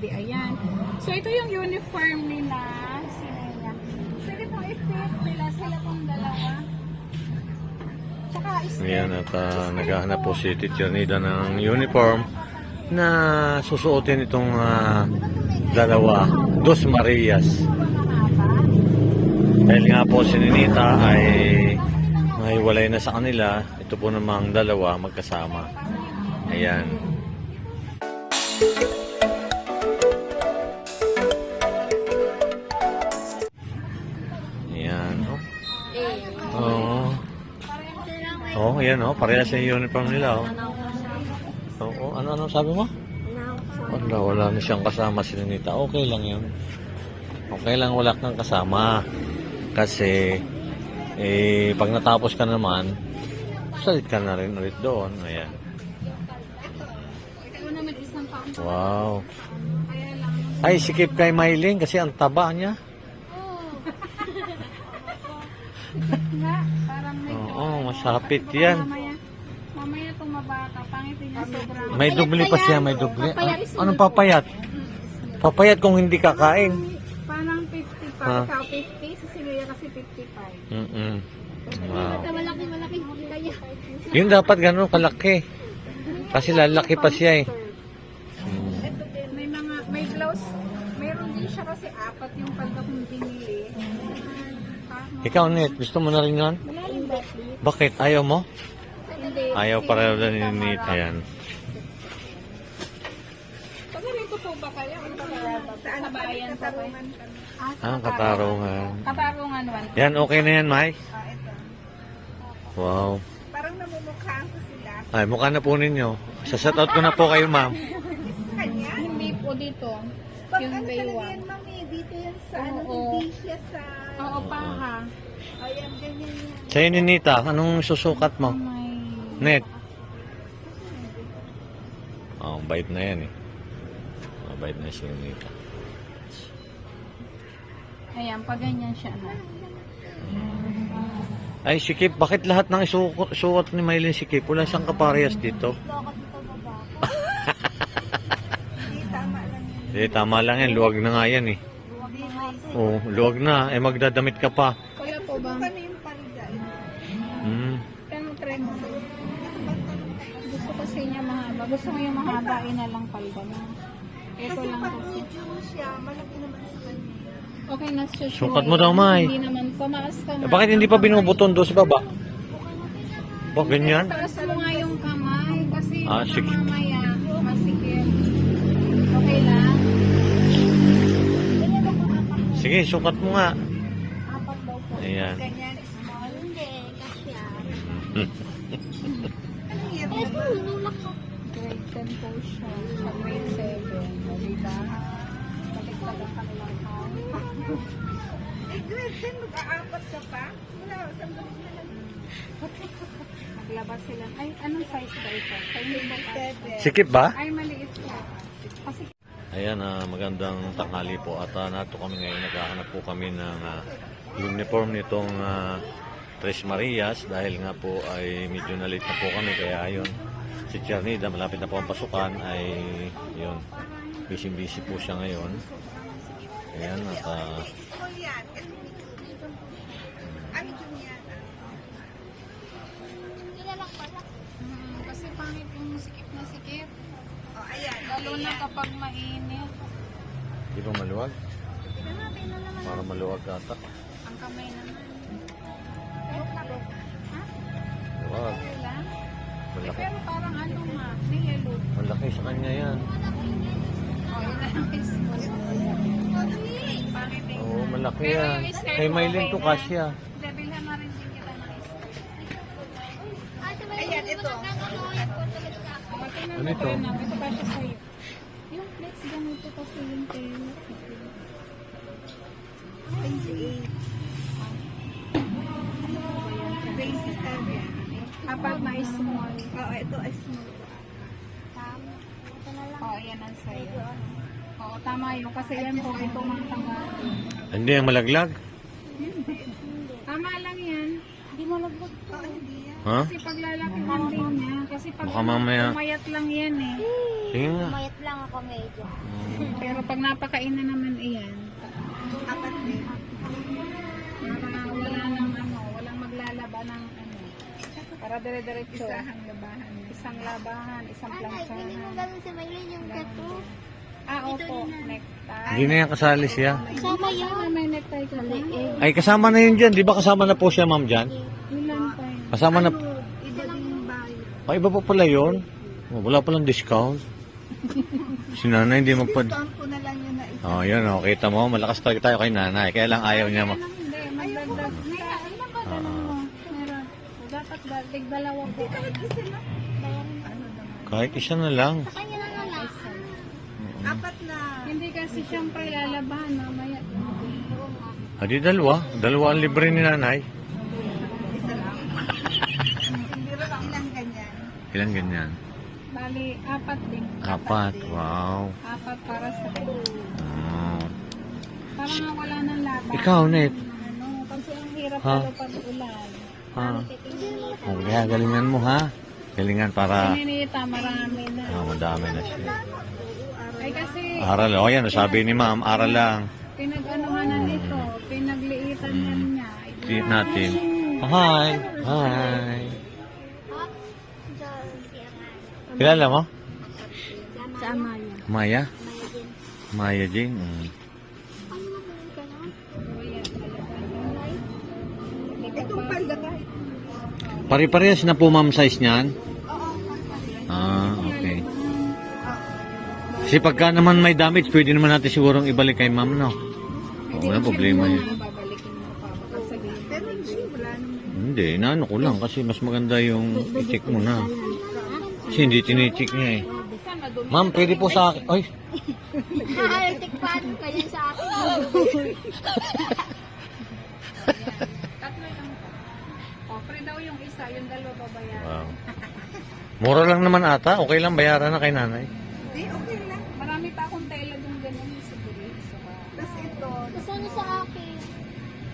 FB. Ayan. So, ito yung uniform nila. Sino niya? Pwede pong i-fit nila sila pong dalawa. Tsaka, Ayan, at ah, naghahanap po si Teacher Nida ng uniform na susuotin itong ah, dalawa, Dos Marias. Dahil nga po si Ninita ay mahiwalay na sa kanila, ito po namang dalawa magkasama. Ayan. Ayan. Oo, oh. Parehas yung uniform nila oh. Oo, ano ano sabi mo? Wala, wala na siyang kasama si Ninita. Okay lang yun. Okay lang wala kang kasama. Kasi, eh, pag natapos ka naman, salit ka na rin ulit doon. Ayan. Wow. Ay, sikip kay Mylene kasi ang taba niya. Medyo. Oo, masapit yan. Mamaya, mamaya tumaba ka. Pangit niya sobrang. May dubli pa siya, may dubli. Ah, anong papayat? Papayat kung hindi kakain. Parang 55. Ha? Ikaw 50. Si Silvia kasi 55. Mm-mm. Wow. Malaki, malaki. Kaya. Yun dapat ganun kalaki. Kasi lalaki pa siya eh. Mm. May mga, may blouse. Mayroon din siya kasi apat yung palda kong binili. Ha? Ikaw, Net, gusto mo na rin yan? Ba? Bakit? Ayaw mo? Hindi. Ayaw pareho na ni Nita yan. Pagaling ko po ba kayo? Saan ba yan po kayo? Ah, katarungan. Katarungan one. Yan, okay na yan, Mike? Ah, ito. Wow. Parang namumukhaan ko sila. Ay, mukha na po ninyo. Sa-shoutout ko na po kayo, ma'am. Kanya? Hindi po dito. yung baywang. mami, dito yan sa ano, Oo. hindi siya sa... Oo, paha. Ayan, ganyan yan. Sa'yo ni Nita, anong susukat mo? Net. Oh, bait na yan eh. Oh, bait na si Nita. Ayan, pag ganyan siya na. Ay, sikip, bakit lahat ng suot ni Maylin sikip? Wala siyang kaparehas dito. Hindi, tama lang yan. Eh, tama lang yan. Luwag na nga yan eh. May Oh, luwag na. Eh, magdadamit ka pa. Gusto mo yung mahabain na lang palda mo. Ito Kasi lang pag kasi. medium siya, malaki naman sa kanya. Okay na siya. Sukat mo daw, May. Hindi naman. Pamaas ka Eh, bakit hindi pa binubuton doon sa baba? Ba, ganyan? Taas mo nga yung kamay. Kasi Ah, sige. mamaya masikip. Okay lang? Sige, sukat mo nga. Apat daw po. Ayan. Ganyan, siya. Sa grade 7. O, diba? Baliktad ang kanilang house. Eh, grade 10, mag-aapat ka pa? Wala, saan galing na lang? Naglabas sila. Ay, anong size ba ito? Sikip ba? Ay, maliit siya. Kasi Ayan, ah, magandang tanghali po. At uh, nato kami ngayon, naghahanap po kami ng ah, uniform nitong uh, Tres Marias dahil nga po ay medyo na late na po kami. Kaya ayun, si Chernida, malapit na po ang pasukan, ay yun, busy-busy po siya ngayon. Ayan, at medium. Ah, kasi pangit yung sikip na sikip. Oh, ayan. Lalo na kapag mainit. di ba maluwag? Para maluwag ata. ang kamay naman. Luwag. Eh, Malaki. pero parang ano ma, may yellow. Malaki sa kanya yan. Oh. Oo, malaki Pero yan. Kay Maylin to na. kasya. Ayan, ito. Oh, Ano ito? rin natin. Ito pa siya sa'yo. Yung flex ganito kasi yung tail. 28. 27. Kapag ma-small. Oo, ito ay small. Oo, yan ang sa'yo. Oo, tama yun. Kasi yan po ito mga tanggal. Hindi ang malaglag? Tama lang yan. Hindi mo lagbot. Oo, hindi yan. Ha? Kasi paglalaki lang din niya. Kasi pag Baka mamaya- umayat lang yan eh. Tingin nga. Mayat lang ako medyo. Pero pag napakain na naman iyan, Apat din. Para dire-diretso. Isahang labahan. Isang labahan, isang planchahan. Ganun sa Maylin yung kato. Ah, opo. Necktie. Hindi na yan kasali siya. Kasama yun. May necktie ka ba? Ay, kasama na yun dyan. Di ba kasama na po siya, ma'am, dyan? Ilan pa yun? Kasama na... Iba din yung bahay. Ay, iba pa pala yun. Oh, wala palang discount. Si nanay hindi magpa... Tuan ko na lang yun na isa. Oh, yun, oh. Kita mo, malakas talaga tayo kay nanay. Kaya lang ayaw niya ma... Hindi, magdagdag. May ano ba ganun mo? Meron. Dapat ba, tig dalawa po. Isa na. Kahit isa na lang. Kanya na lang. Apat na. Hindi kasi siyempre lalabahan mamaya. Adi Ah, dalawa. Dalawa ang libre ni nanay. Isa lang. Ilang ganyan. Ilang ganyan? Bali, apat din. Apat. Wow. Apat para sa Oh. Para nga wala nang laban. Ikaw, Net. Ano, kasi ang hirap Ha? pala pag ulan. Ha? Oh, kaya galingan mo, ha? Galingan para... Sininita, marami na. Ah, madami na siya. Ay kasi, Aral. O, yan. Sabi ni ma'am, aral lang. pinag-anuhan na nito, pinagliitan na niya. Tingnan natin. Hi. Hi. Kilala mo? Sa Amaya. Maya? Maya Jane. Mm. Itong palda kahit. Pare-parehas na po ma'am size niyan? Ah, okay. Kasi pagka naman may damage, pwede naman natin sigurong ibalik kay ma'am, no? Oo, walang problema yun. Babalikin mo pa, baka sabihin. Pero hindi, wala naman. Hindi, inaano ko lang kasi mas maganda yung i-check mo na. Kasi hindi tinicheck niya eh. Ma'am, pwede po sa akin. Ay, Nakaaltik pa kayo sa akin. Daw yung isa, yung dalawa babayaran. wow. Mura lang naman ata. Okay lang bayaran na kay nanay. Hindi, okay lang. Marami pa akong tela doon ganun sa Buri. So, Tapos ito. Gusto niyo sa akin.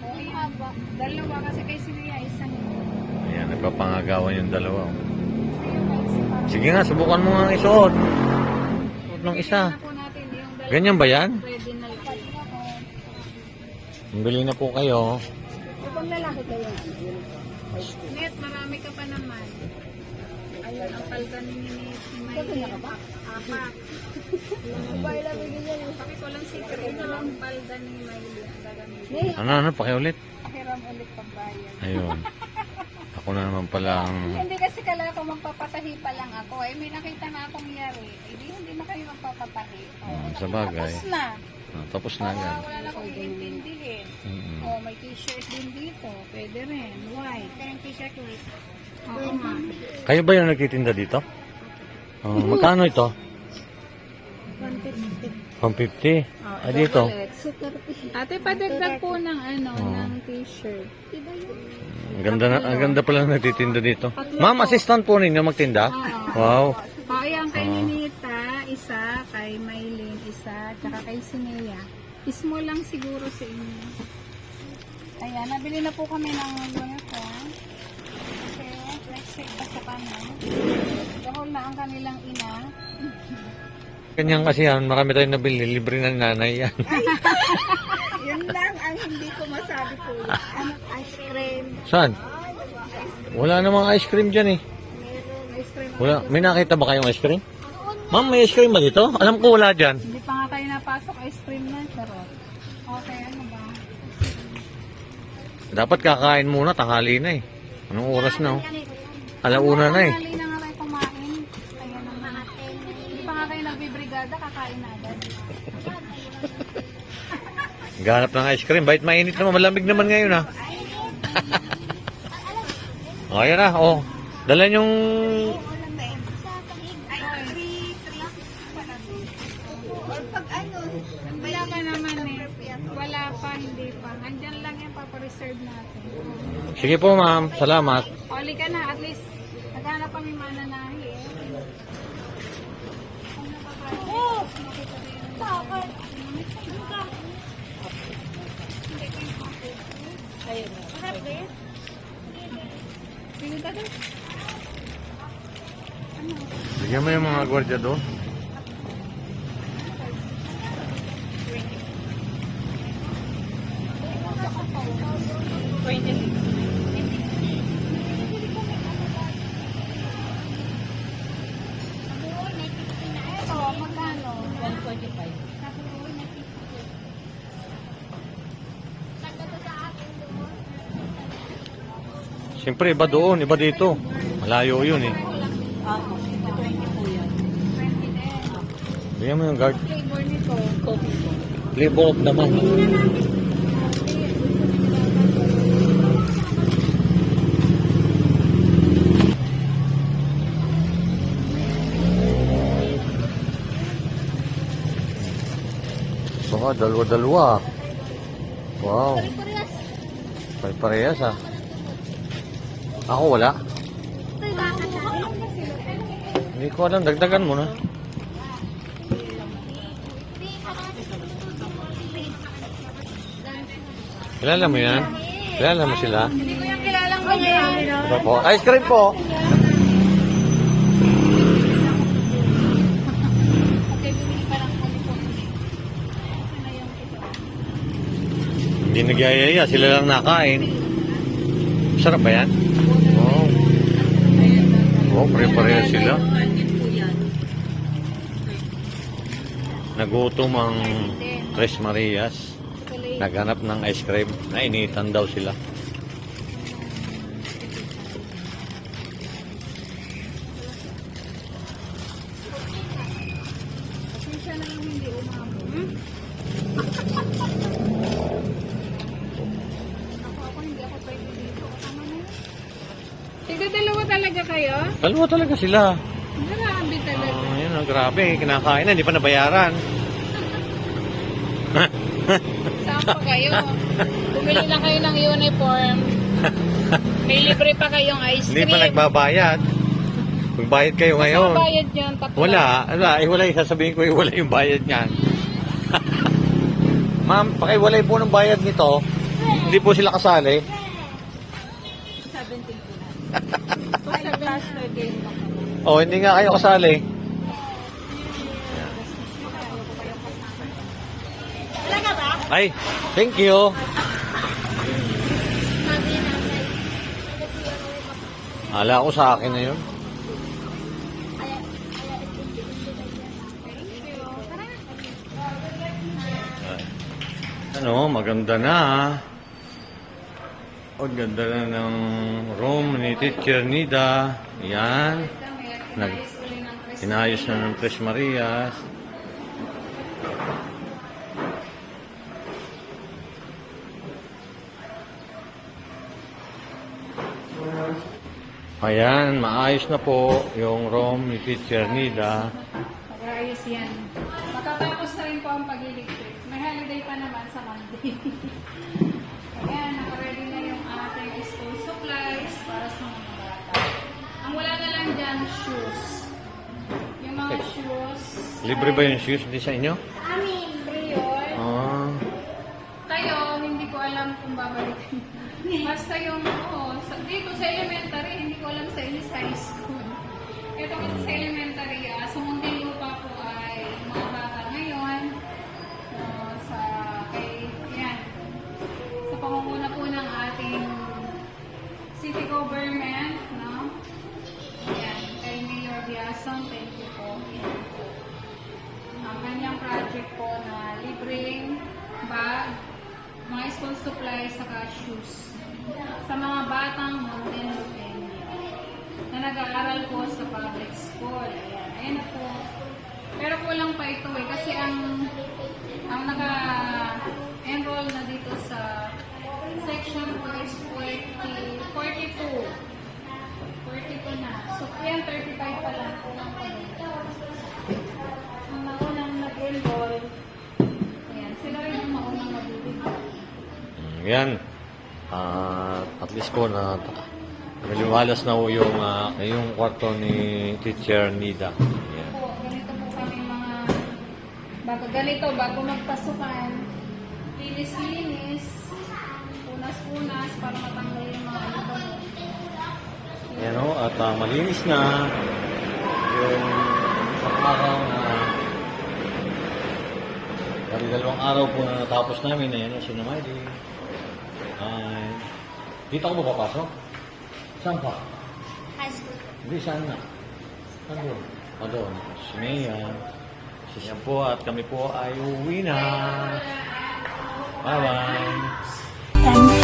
okay, haba. Dalawa kasi kay Sinia, isa niya. Ayan, nagpapangagawan yung dalawa. oh. Sige nga, subukan mo nga isuot. Suot ng isa. na po natin yung dalawa. Ganyan ba yan? Pwede na lang. Bili na po kayo. Kung lalaki kayo. Net, marami ka pa naman. Ayun, ang palda ni. May apat. Baila bigyan niya. Bakit walang secret? Ito lang palda ni. Ang gagamitin. Ano, ano, pakiulit. Pakiram ulit pagbayad. Ayun. Ako na naman pala ang... Hindi kasi kala ko magpapatahi pa lang ako. Eh, may nakita na akong yari. Eh, di, hindi na kayo magpapatahi. Oh, sa bagay. Tapos na. Ah, tapos na Para agad. wala na akong iintindihin. Mm-mm. Oh, may t-shirt din dito. Pwede rin. White. Yung t-shirt mo. Oo nga. Kayo ba yung nagtitinda dito? Oh, magkano ito? 150. Ah, dito? Ate, padagdag po ng ano, Oo. ng t-shirt. Iba yun. Ang ganda na, ang ganda pala nagtitinda dito. Ma'am, assistant po ninyo magtinda? Wow. Sinea. Small lang siguro sa inyo. Ayan, nabili na po kami ng uniform. Kasi, next week pa sa kanan. Dahol na ang kanilang ina. Ganyan kasi yan, marami tayong nabili, libre ng nanay yan. Yun lang ang hindi ko masabi ko. Ano, ice cream. Saan? Wala namang ice cream dyan eh. Ice cream. Wala. May nakita ba kayong ice cream? Ma'am, may ice cream ba dito? Alam ko wala dyan. Hindi pa nga napasok, ice cream na. Charot. Okay, ano ba? Dapat kakain muna, tanghali na eh. Anong oras na oh? Alauna na eh. Tanghali na nga kayo kumain. Kaya naman. Hindi pa nga kayo nagbibrigada, kakain na agad. Ganap ng ice cream. Bait mainit naman. Malamig naman ngayon ah. oh, ayan na. Oh. Dala yung... Ay, three, three, Or pag ano, Wala ka naman eh. Wala pa, hindi pa. Andyan lang yan, papareserve natin. Sige po ma'am. Salamat. Oli ka na, at least naghanap kami mananahi eh. Oh! Bakit? Ayun na. Sige ka doon. Bigyan mo yung mga gwardiya doon. Siyempre, iba doon, iba dito. Malayo yun eh. Ako, 20 po yan. 20 din. Bigyan mo yung guard. Flavor nito. Coffee. Flavor month. So dalawa-dalawa. Wow. Parehas. Pare-parehas ah. Ako wala. Hindi ko alam. Dagdagan mo na. Kilala mo yan? Kilala mo sila? Hindi ko yung kilalang ganyan. Ito po. Ice cream po. Hindi nagyayaya. Sila lang nakain. Sarap ba yan? Oh. pare-pareho sila. Nagutom ang Tres Marias. Naghanap ng ice cream. Nainitan daw sila. Kayo? Dalawa talaga sila. Grabe talaga. Oh, yun, oh, grabe. Kinakain na. Hindi pa nabayaran. Saan pa kayo? Bumili lang kayo ng uniform. May libre pa kayong ice Hindi cream. pa nagbabayad. Magbayad kayo ngayon. Saan bayad yun? Tatlo. Wala. Wala. Iwalay. Sasabihin ko iwalay yung bayad niyan. Ma'am, pakiwalay po ng bayad nito. Hindi po sila kasali. Oh, hindi nga kayo kasali. Ay, thank you. Ala ko sa akin na yun. Ano, maganda na. Ang ganda na ng room ni Teacher Nida. Yan. Nag, inayos na ng Tres Marias. Ayan, maayos na po yung room ni Teacher Nida. Mag-ayos yan. Matatapos na rin po ang pag-electric. May holiday pa naman sa Monday. shoes. Yung mga Okay. shoes. Libre ba yung shoes di sa inyo? Amin, libre yun. Ah, Kayo, hindi ko alam kung babalik. Basta yung, oo, sa, dito sa elementary, hindi ko alam sa inyo sa high school. Ito kasi sa elementary, ah, sa Muntinlupa po ay mga bata ngayon, ah, sa, kay, yan, sa pangunguna po ng ating city government, kanyang project po na libreng bag, mga school supplies, saka shoes. Sa mga batang mountain Lupenyo na nag-aaral po sa public school. Ayan, ayan na po. Pero kulang pa ito eh, kasi ang ang naka-enroll na dito sa section po is 40, 42. 42 na. So, ayan, 35 pa lang. Dito. Ang nag-enroll, ayan, sila rin yung maunang mabibigyan. yan. Ah, at least po na naliwalas na po yung, ah, yung kwarto ni Teacher Nida. Yan. po, ganito po kami mga bago ganito, bago magpasukan, linis-linis, punas-punas para matanggal yung mga ano. Yan o, at ah, malinis na yung isang araw na Dari dalawang araw po na natapos namin na yan o, sinamali. Ay, dito ako mapapasok? Saan pa? High school. Hindi, saan na? Saan doon? O doon. Si Mia. Si siya po at kami po ay uwi na. Bye-bye.